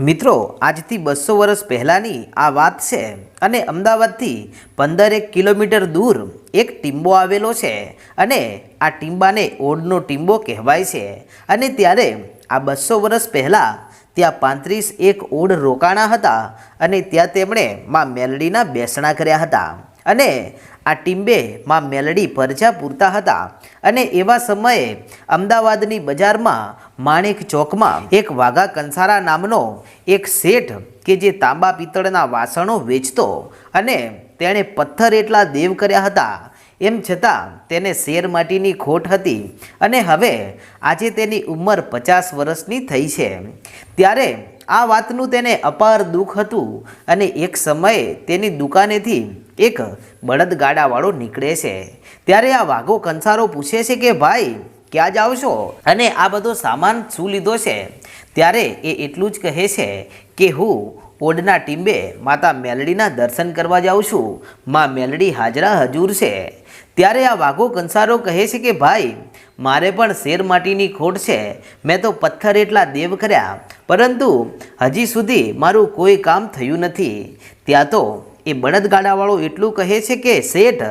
મિત્રો, આજથી બસો વર્ષ પહેલાંની આ વાત છે અને અમદાવાદથી પંદરેક કિલોમીટર દૂર એક ટીમ્બો આવેલો છે અને આ ટીમ્બાને ઓડનો ટીંબો કહેવાય છે. અને ત્યારે આ બસો વર્ષ પહેલાં ત્યાં પાંત્રીસ એક ઓડ રોકાણા હતા અને ત્યાં તેમણે માં મેલડીના બેસણા કર્યા હતા. અને આ ટીમ્બે માં મેલડી પરચા પૂરતા હતા. અને એવા સમયે અમદાવાદની બજારમાં માણેક ચોકમાં એક વાઘા કંસારા નામનો એક શેઠ કે જે તાંબા પિત્તળના વાસણો વેચતો અને તેણે પથ્થર એટલા દેવ કર્યા હતા એમ છતાં તેને શેર માટીની ખોટ હતી અને હવે આજે તેની ઉંમર પચાસ વર્ષની થઈ છે. ત્યારે આ વાતનું તેને અપાર દુઃખ હતું અને એક સમયે તેની દુકાનેથી એક બળદગાડાવાળો નીકળે છે. ત્યારે આ વાઘો કંસારો પૂછે છે કે, ભાઈ, ક્યાં જ આવશો અને આ બધો સામાન શું લીધો છે? ત્યારે એ એટલું જ કહે છે કે, હું ઓડના ટીંબે માતા મેલડીના દર્શન કરવા જાઉં છું. માં મેલડી હાજરા હજુર છે. ત્યારે આ વાઘો કંસારો કહે છે કે, ભાઈ, મારે પણ શેર માટીની ખોટ છે. મેં તો પથ્થર એટલા દેવ કર્યા. પરંતુ હજી સુધી મારું કોઈ કામ થયું નથી. ત્યાં તો એ બળદગાડાવાળો એટલું કહે છે કે, શેઠ,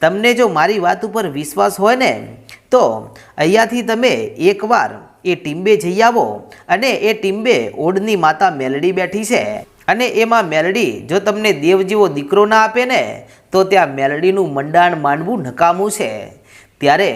તમને જો મારી વાત ઉપર વિશ્વાસ હોય ને, તો અહીંયાથી તમે એકવાર એ ટીમ્બે જઈ આવો અને એ ટીમ્બે ઓડની માતા મેલડી બેઠી છે. અને એમાં મેલડી, જો તમને દેવ જેવો દીકરો ના આપે ને, તો ત્યાં મેલડીનું મંડાણ માનવું નકામું છે. ત્યારે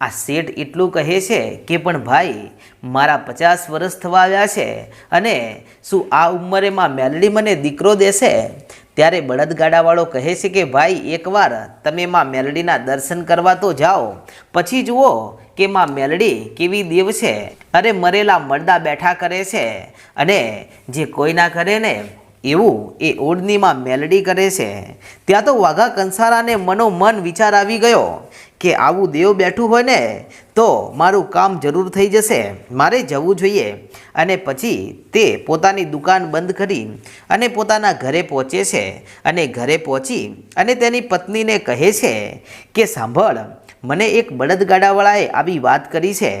આ શેઠ એટલું કહે છે કે, પણ ભાઈ, મારા પચાસ વર્ષ થવા આવ્યા છે અને શું આ ઉંમરે માં મેલડી મને દીકરો દેશે? ત્યારે બળદગાડાવાળો કહે છે કે, ભાઈ, એકવાર તમે માં મેલડીના દર્શન કરવા તો જાઓ. પછી જુઓ કે માં મેલડી કેવી દેવ છે? અરે મરેલા મરદા બેઠા કરે છે. અને જે કોઈ ના કરે ને, એવું એ ઓડનીમાં મેલડી કરે છે. ત્યાં તો વાઘા કંસારાને મનોમન વિચાર આવી ગયો કે આવું દેવ બેઠું હોય ને, તો મારું કામ જરૂર થઈ જશે. મારે જવું જોઈએ. અને પછી તે પોતાની દુકાન બંધ કરી અને પોતાના ઘરે પહોંચે છે. અને ઘરે પહોંચી અને તેની પત્નીને કહે છે કે સાંભળ મને એક બળદગાડાવાળાએ આવી વાત કરી છે.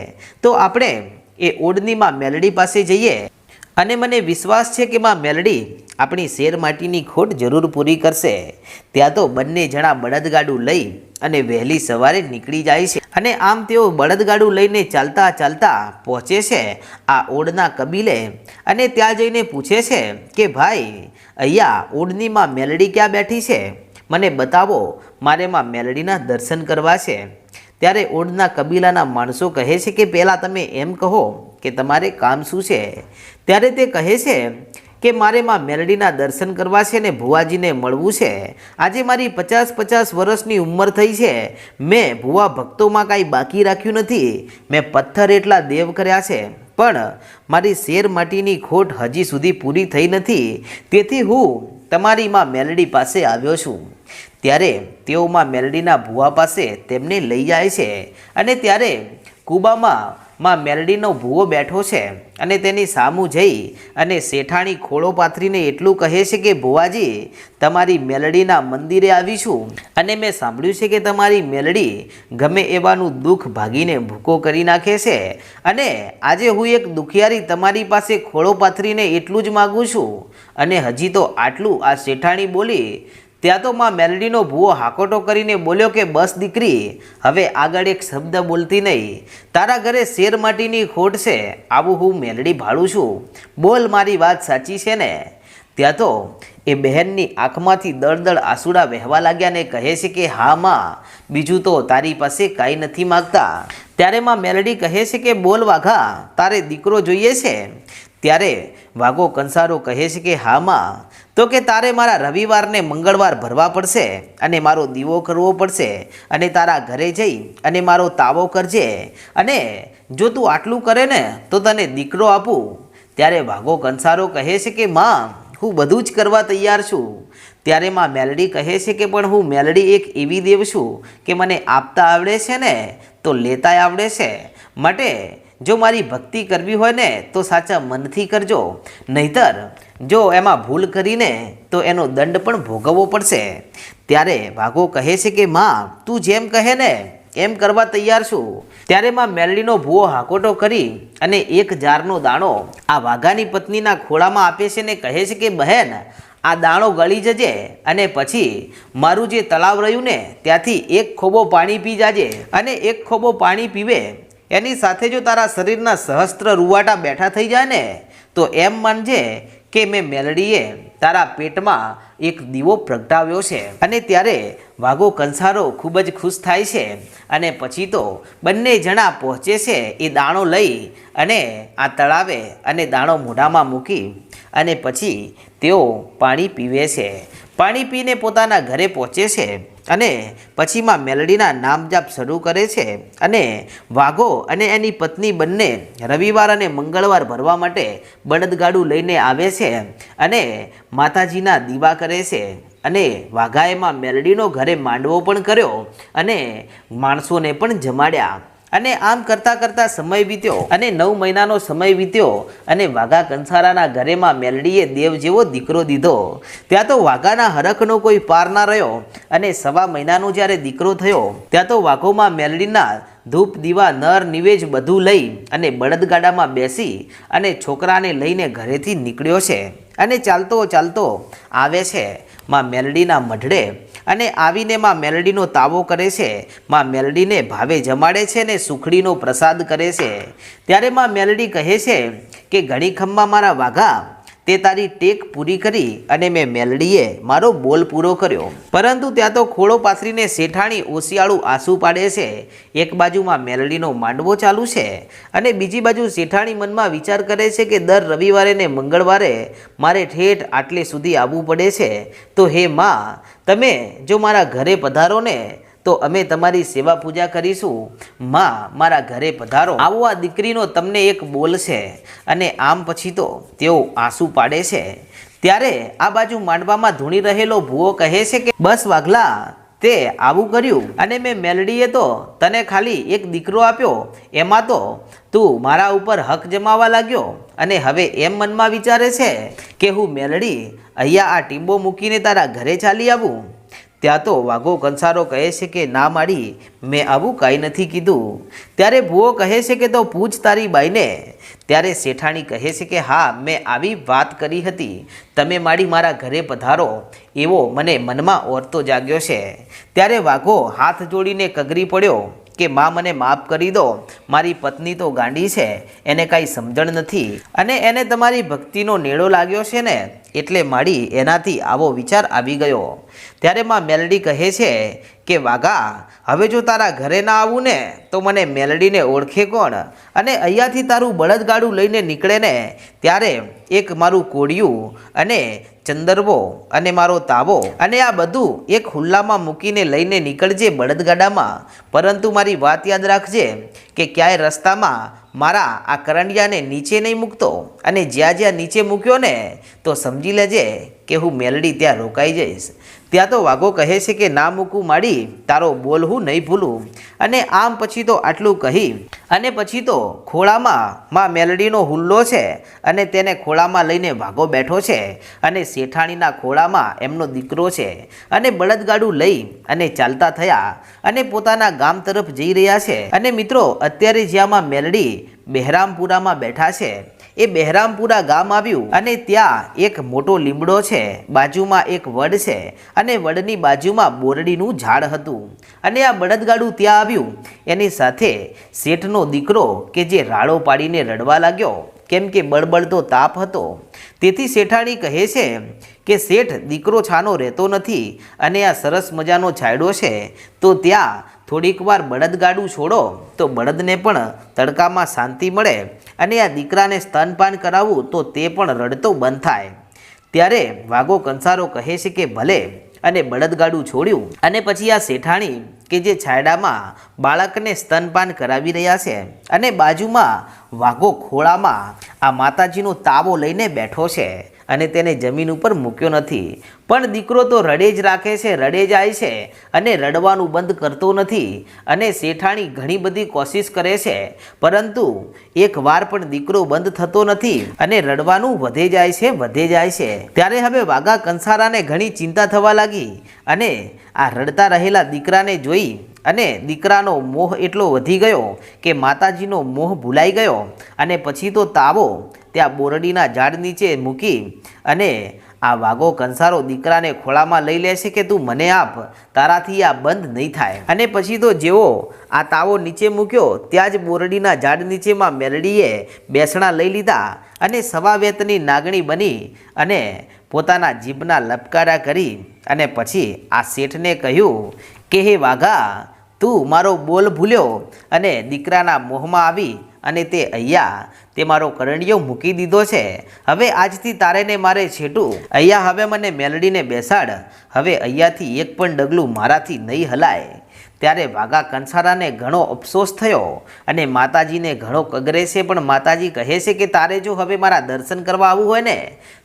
તો આપણે એ ઓડનીમાં મેલડી પાસે જઈએ. અને મને વિશ્વાસ છે કે માં મેલડી આપણી શેર માટીની ખોટ જરૂર પૂરી કરશે. ત્યાં તો બંને જણા બળદગાડું લઈ અને વહેલી સવારે નીકળી જાય છે. અને આમ તેઓ બળદગાડું લઈને ચાલતા ચાલતા પહોંચે છે આ ઓડના કબીલે. અને ત્યાં જઈને પૂછે છે કે ભાઈ, અહીંયા ઓડનીમાં મેલડી ક્યાં બેઠી છે? મને બતાવો, મારે માં મેલડીના દર્શન કરવા છે. ત્યારે ઓડના કબીલાના માણસો કહે છે કે પહેલાં તમે એમ કહો કે તમારે કામ શું છે? ત્યારે તે કહે છે કે, મારે માં મેલડીના દર્શન કરવા છે ને ભુવાજીને મળવું છે. આજે મારી પચાસ પચાસ વર્ષની ઉંમર થઈ છે. મેં ભુવા ભક્તોમાં કાંઈ બાકી રાખ્યું નથી. મેં પથ્થર એટલા દેવ કર્યા છે. પણ મારી શેર માટીની ખોટ હજી સુધી પૂરી થઈ નથી. તેથી હું તમારી માં મેલડી પાસે આવ્યો છું. ત્યારે તેઓ માં મેલડીના ભુવા પાસે તેમને લઈ જાય છે. અને ત્યારે કુબામાં માં મેલડીનો ભૂવો બેઠો છે અને તેની સામું જઈ અને શેઠાણી ખોળો પાથરીને એટલું કહે છે કે, ભુવાજી, તમારી મેલડીના મંદિરે આવીશું. અને મેં સાંભળ્યું છે કે તમારી મેલડી ગમે એવાનું દુઃખ ભાગીને ભૂકો કરી નાખે છે. અને આજે હું એક દુખિયારી તમારી પાસે ખોળો પાથરીને એટલું જ માગું છું. અને હજી તો આટલું આ શેઠાણી બોલી ત્યાં તો માં મેલડીનો ભૂવો હાકોટો કરીને બોલ્યો કે, બસ દીકરી, હવે આગળ એક શબ્દ બોલતી નહીં. તારા ઘરે શેર માટીની ખોટ છે. આવું હું મેલડી ભાડું છું. બોલ, મારી વાત સાચી છે ને? ત્યાં તો એ બહેનની આંખમાંથી દળદળ આંસુડા વહેવા લાગ્યા ને કહે છે કે, હા, માં, બીજું તો તારી પાસે કાંઈ નથી માગતા. ત્યારે માં મેલડી કહે છે કે, બોલ, વાઘા, તારે દીકરો જોઈએ છે? ત્યારે વાઘો કંસારો કહે છે કે, હા, માં, તો કે તારે મારા રવિવારને મંગળવાર ભરવા પડશે અને મારો દીવો કરવો પડશે અને તારા ઘરે જઈ અને મારો તાવો કરજે અને જો તું આટલું કરે ને, તો તને દીકરો આપું. ત્યારે વાઘો કંસારો કહે છે કે, માં, હું બધું જ કરવા તૈયાર છું. ત્યારે માં મેલડી કહે છે કે, પણ હું મેલડી એક એવી દેવ છું કે મને આપતા આવડે છે ને, તો લેતાય આવડે છે. માટે જો મારી ભક્તિ કરવી હોય ને, તો સાચા મનથી કરજો. નહીતર, જો એમાં ભૂલ કરીને, તો એનો દંડ પણ ભોગવવો પડશે. ત્યારે ભાગો કહે છે કે, માં, તું જેમ કહે ને, એમ કરવા તૈયાર છું. ત્યારે માં મેલડીનો ભૂવો હાકોટો કરી અને એક જારનો દાણો આ વાઘાની પત્નીના ખોળામાં આપે છે ને કહે છે કે, બહેન, આ દાણો ગળી જજે અને પછી મારું જે તળાવ રહ્યું ને, ત્યાંથી એક ખોબો પાણી પી જાજે અને એક ખોબો પાણી પીવે એની સાથે જો તારા શરીરના સહસ્ત્ર રૂવાટા બેઠા થઈ જાય ને, તો એમ માનજે કે મેં મેલડીએ તારા પેટમાં એક દીવો પ્રગટાવ્યો છે. અને ત્યારે વાઘો કંસારો ખૂબ જ ખુશ થાય છે અને પછી તો બંને જણા પહોંચે છે એ દાણો લઈ અને આ તળાવે અને દાણો મોઢામાં મૂકી અને પછી તેઓ પાણી પીવે છે. પાણી પીને પોતાના ઘરે પહોંચે છે અને પછીમાં મેલડીના નામજાપ શરૂ કરે છે અને વાઘો અને એની પત્ની બંને રવિવાર અને મંગળવાર ભરવા માટે બળદગાડું લઈને આવે છે અને માતાજીના દીવા કરે છે અને વાઘાએમાં મેલડીનો ઘરે માંડવો પણ કર્યો અને માણસોને પણ જમાડ્યા. અને આમ કરતાં કરતાં સમય વીત્યો અને નવ મહિનાનો સમય વીત્યો અને વાઘા કંસારાના ઘરેમાં મેલડીએ દેવ જેવો દીકરો દીધો. ત્યાં તો વાઘાના હરખનો કોઈ પાર ના રહ્યો અને સવા મહિનાનો જ્યારે દીકરો થયો, ત્યાં તો વાઘોમાં મેલડીના ધૂપ, દીવા, નર, નિવેજ બધું લઈ અને બળદગાડામાં બેસી અને છોકરાને લઈને ઘરેથી નીકળ્યો છે અને ચાલતો ચાલતો આવે છે. માં મેલડીના મઢડે અને આવીને માં મેલડીનો તાવો કરે છે. માં મેલડીને ભાવે જમાડે છે ને સુખડીનો પ્રસાદ કરે છે. ત્યારે માં મેલડી કહે છે કે ઘણી ખંભા મારા વાઘા તે તારી ટેક પૂરી કરી અને મેં મેલડીએ મારો બોલ પૂરો કર્યો. પરંતુ ત્યાં તો ખોળો પાથરીને શેઠાણી ઓશિયાળું આંસુ પાડે છે. એક બાજુમાં મેલડીનો માંડવો ચાલુ છે અને બીજી બાજુ શેઠાણી મનમાં વિચાર કરે છે કે દર રવિવારે ને મંગળવારે મારે ઠેઠ આટલે સુધી આવવું પડે છે. તો હે માં, તમે જો મારા ઘરે પધારો ને તો અમે તમારી સેવા પૂજા કરીશું. માં, મારા ઘરે પધારો. આવો આ દીકરીનો તમને એક બોલ છે. અને આમ પછી તો તેઓ આંસુ પાડે છે. ત્યારે આ બાજુ માંડવામાં ધૂણી રહેલો ભૂવો કહે છે કે, બસ વાઘલા, તે આવું કર્યું. અને મેં મેલડીએ તો તને ખાલી એક દીકરો આપ્યો. એમાં તો તું મારા ઉપર હક જમાવા લાગ્યો. અને હવે એમ મનમાં વિચારે છે કે હું મેલડી અહીંયા આ ટીંબો મૂકીને તારા ઘરે ચાલી આવું. ત્યાં તો વાઘો કંસારો કહે છે કે, ના માડી, મેં આવું કાંઈ નથી કીધું. ત્યારે ભૂવો કહે છે કે, તો પૂછ તારી બાઈને. ત્યારે શેઠાણી કહે છે કે, હા, મેં આવી વાત કરી હતી. તમે માડી મારા ઘરે પધારો. એવો મને મનમાં ઓરતો જાગ્યો છે. ત્યારે વાઘો હાથ જોડીને કગરી પડ્યો કે, માં, મને માફ કરી દો. મારી પત્ની તો ગાંડી છે. એને કાંઈ સમજણ નથી. અને એને તમારી ભક્તિનો નેળો લાગ્યો છે ને એટલે માળી એનાથી આવો વિચાર આવી ગયો. ત્યારે માં મેલડી કહે છે કે, વાઘા, હવે જો તારા ઘરે ના આવું ને, તો મને મેલડીને ઓળખે કોણ? અને અહીંયાથી તારું બળદગાડું લઈને નીકળે ને, ત્યારે એક મારું કોડિયું અને ચંદરવો અને મારો તાવો અને આ બધું એક હુલ્લામાં મૂકીને લઈને નીકળજે બળદગાડામાં. પરંતુ મારી વાત યાદ રાખજે કે ક્યાંય રસ્તામાં મારા આ કરંડિયાને નીચે નહીં મૂકતો અને જ્યાં જ્યાં નીચે મૂક્યો ને તો સમજી લેજે કે હું મેલડી ત્યાં રોકાઈ જઈશ. ત્યાં તો વાઘો કહે છે કે, ના મૂકું માડી, તારો બોલ હું નહીં ભૂલું. અને આમ પછી તો આટલું કહી, અને પછી તો ખોળામાં માં મેલડીનો હુલ્લો છે અને તેને ખોળામાં લઈને વાઘો બેઠો છે અને શેઠાણીના ખોળામાં એમનો દીકરો છે. અને બળદગાડું લઈ અને ચાલતા થયા અને પોતાના ગામ તરફ જઈ રહ્યા છે. અને મિત્રો, અત્યારે જ્યાંમાં મેલડી બહેરામપુરામાં બેઠા છે એ બહેરામપુરા ગામ આવ્યું અને ત્યાં એક મોટો લીમડો છે. બાજુમાં એક વડ છે અને વડની બાજુમાં બોરડીનું ઝાડ હતું. અને આ બળદગાડું ત્યાં આવ્યું. એની સાથે શેઠનો દીકરો કે જે રાડો પાડીને રડવા લાગ્યો. કેમ કે બળબળતો તાપ હતો. તેથી શેઠાણી કહે છે કે શેઠ દીકરો છાનો રહેતો નથી અને આ સરસ મજાનો છાંયડો છે, તો ત્યાં થોડીક વાર બળદગાડું છોડો. તો બળદને પણ તડકામાં શાંતિ મળે. અને આ દીકરાને સ્તનપાન કરાવવું તો તે પણ રડતો બંધ થાય. ત્યારે વાઘો કંસારો કહે છે કે ભલે, અને બળદગાડું છોડ્યું. અને પછી આ શેઠાણી કે જે છાયડામાં બાળકને સ્તનપાન કરાવી રહ્યા છે અને બાજુમાં વાઘો ખોળામાં આ માતાજીનો તાવો લઈને બેઠો છે. અને તેને જમીન ઉપર મૂક્યો નથી. પણ દીકરો તો રડે જ રાખે છે, રડે જાય છે અને રડવાનું બંધ કરતો નથી અને શેઠાણી ઘણી બધી કોશિશ કરે છે. પરંતુ એક વાર પણ દીકરો બંધ થતો નથી અને રડવાનું વધે જાય છે, વધે જાય છે. ત્યારે હવે વાઘા કંસારાને ઘણી ચિંતા થવા લાગી અને આ રડતા રહેલા દીકરાને જોઈ અને દીકરાનો મોહ એટલો વધી ગયો કે માતાજીનો મોહ ભૂલાઈ ગયો અને પછી તો તાવો ત્યાં બોરડીના ઝાડ નીચે મૂકી અને આ વાઘો કંસારો દીકરાને ખોળામાં લઈ લેશે કે તું મને આપ, તારાથી આ બંધ નહીં થાય. અને પછી તો જેવો આ તાવો નીચે મૂક્યો, ત્યાં જ બોરડીના ઝાડ નીચેમાં મેરડીએ બેસણા લઈ લીધા અને સવાવેતની નાગણી બની અને પોતાના જીભના લપકારા કરી અને પછી આ શેઠને કહ્યું, કે હે વાઘા, તું મારો બોલ ભૂલ્યો અને દીકરાના મોહમાં આવી અને તે અહીંયા, તે મારો કરંડિયો મૂકી દીધો છે. હવે આજથી તારે ને મારે છેટું. અહીંયા હવે મને મેલડીને બેસાડ. હવે અહીંયાથી એક પણ ડગલું મારાથી નહીં હલાય. ત્યારે વાઘા કંસારાને ઘણો અફસોસ થયો અને માતાજીને ઘણો કગરે છે, પણ માતાજી કહે છે કે તારે જો હવે મારા દર્શન કરવા આવવું હોય ને,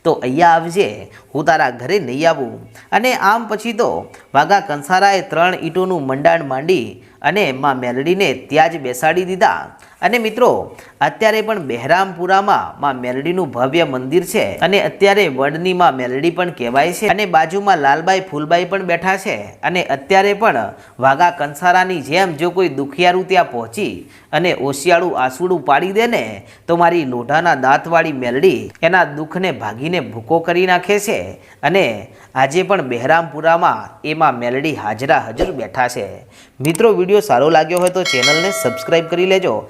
તો અહીંયા આવજે. હું તારા ઘરે નહીં આવું. અને આમ પછી તો વાઘા કંસારાએ ત્રણ ઈંટોનું મંડાણ માંડી અને માં મેલડીને ત્યાં જ બેસાડી દીધા. અને મિત્રો, અત્યારે પણ બહેરામપુરામાં માં મેલડીનું ભવ્ય મંદિર છે અને અત્યારે વડની માં મેલડી પણ કહેવાય છે અને બાજુમાં લાલબાઈ ફૂલબાઈ પણ બેઠા છે અને અત્યારે પણ વાઘા કંસારાની જેમ જો કોઈ દુખિયારું ત્યાં પહોંચી અને ઓશિયાળું આંસુડું પાડી દે ને તો મારી લોઢાના દાંતવાળી મેલડી એના દુઃખને ભાગીને ભૂકો કરી નાખે છે અને આજે પણ બહેરામપુરામાં એમાં મેલડી હાજરા હજુર બેઠા છે. મિત્રો, વીડિયો સારો લાગ્યો હોય તો ચેનલને સબસ્ક્રાઈબ કરી લેજો.